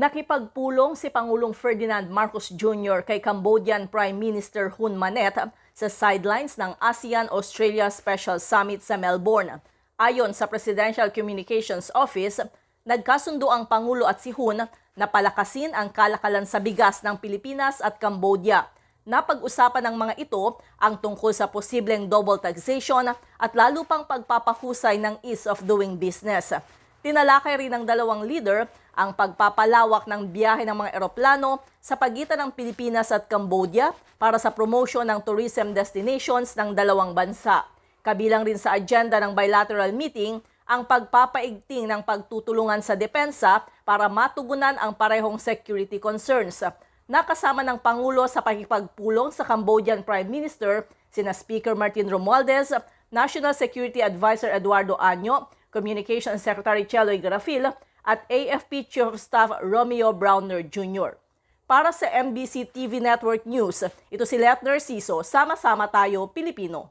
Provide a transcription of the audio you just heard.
Nakipagpulong si Pangulong Ferdinand Marcos Jr. kay Cambodian Prime Minister Hun Manet sa sidelines ng ASEAN-Australia Special Summit sa Melbourne. Ayon sa Presidential Communications Office, nagkasundo ang Pangulo at si Hun na palakasin ang kalakalan sa bigas ng Pilipinas at Cambodia. Napag-usapan ng mga ito ang tungkol sa posibleng double taxation at lalo pang pagpapahusay ng ease of doing business. Tinalakay rin ng dalawang leader ang pagpapalawak ng biyahe ng mga eroplano sa pagitan ng Pilipinas at Cambodia para sa promotion ng tourism destinations ng dalawang bansa. Kabilang rin sa agenda ng bilateral meeting ang pagpapaigting ng pagtutulungan sa depensa para matugunan ang parehong security concerns. Nakasama ng Pangulo sa pakipagpulong sa Cambodian Prime Minister sina Speaker Martin Romualdez, National Security Advisor Eduardo Anyo, Communications Secretary Cheloy Garafil at AFP Chief of Staff Romeo Browner Jr. Para sa MBC TV Network News, ito si Letner Siso, Sama-sama tayo, Pilipino.